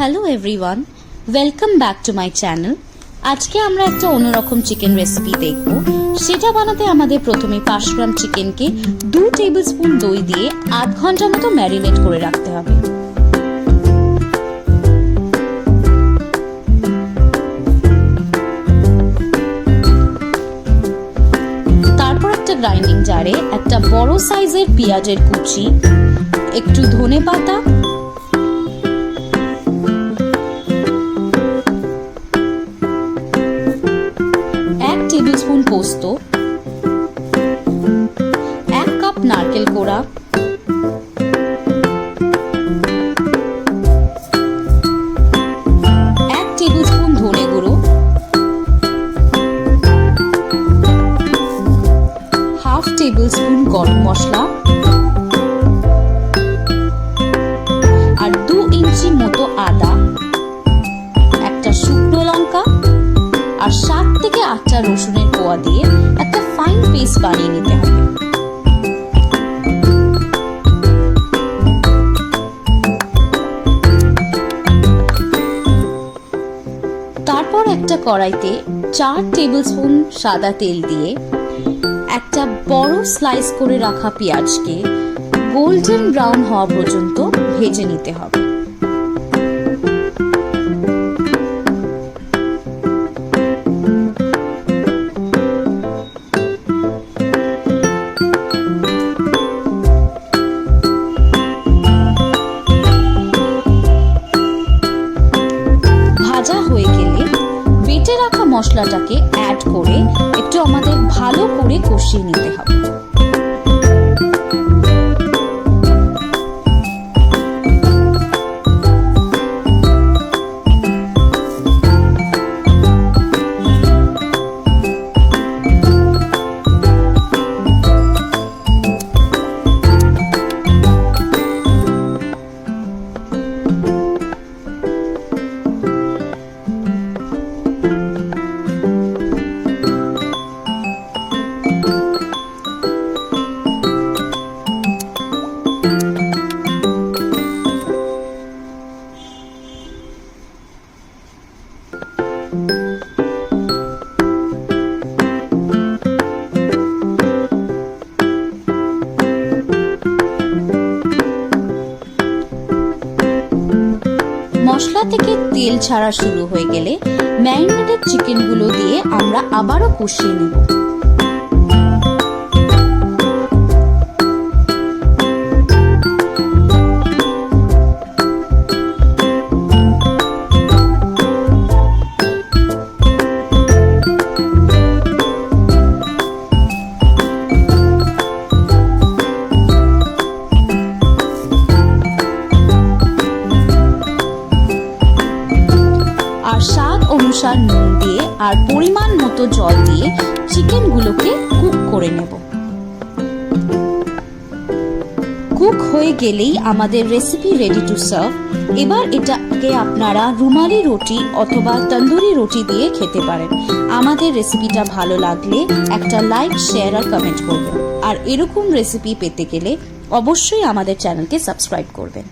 Hello everyone welcome back to my channel আজকে আমরা একটা অন্যরকম চিকেন রেসিপি দেখব। সেটা বানাতে আমাদের প্রথমে পাঁচ গ্রাম চিকেনকে দু টেবিল স্পুন দই দিয়ে আধ ঘণ্টা মতো ম্যারিনেট করে রাখতে হবে। তারপর একটা গ্রাইন্ডিং জারে একটা বড় সাইজের পেঁয়াজের কুচি, একটু ধনে পাতা টেবিল স্পুন পোস্ত এক কাপ নারকেল কোড়া এক গুঁড়ো হাফ টেবিল স্পুন গরম মশলা আটটা রসুনের কোয়া দিয়ে একটা ফাইন পেস্ট বানিয়ে নিতে হবে। তারপর একটা কড়াইতে চার টেবিল স্পুন সাদা তেল দিয়ে একটা বড় স্লাইস করে রাখা পেঁয়াজকে গোল্ডেন ব্রাউন হওয়া পর্যন্ত ভেজে নিতে হবে। মশলাটাকে অ্যাড করে একটু আমাদের ভালো করে কষিয়ে নিতে হবে। মশলা থেকে তেল ছাড়া শুরু হয়ে গেলে ম্যারিনেটেড চিকেনগুলো দিয়ে আমরা আবারও কষিয়ে নেব। অনুসার নুন দিয়ে আর পরিমাণ মতো জল দিয়ে চিকেনগুলোকে কুক করে নেব। কুক হয়ে গেলেই আমাদের রেসিপি রেডি টু সার্ভ এবার এটাকে আপনারা রুমালি রুটি অথবা তন্দুরি রুটি দিয়ে খেতে পারেন। আমাদের রেসিপিটা ভালো লাগলে একটা লাইক শেয়ার আর কমেন্ট করবেন। আর এরকম রেসিপি পেতে গেলে অবশ্যই আমাদের চ্যানেলকে সাবস্ক্রাইব করবেন।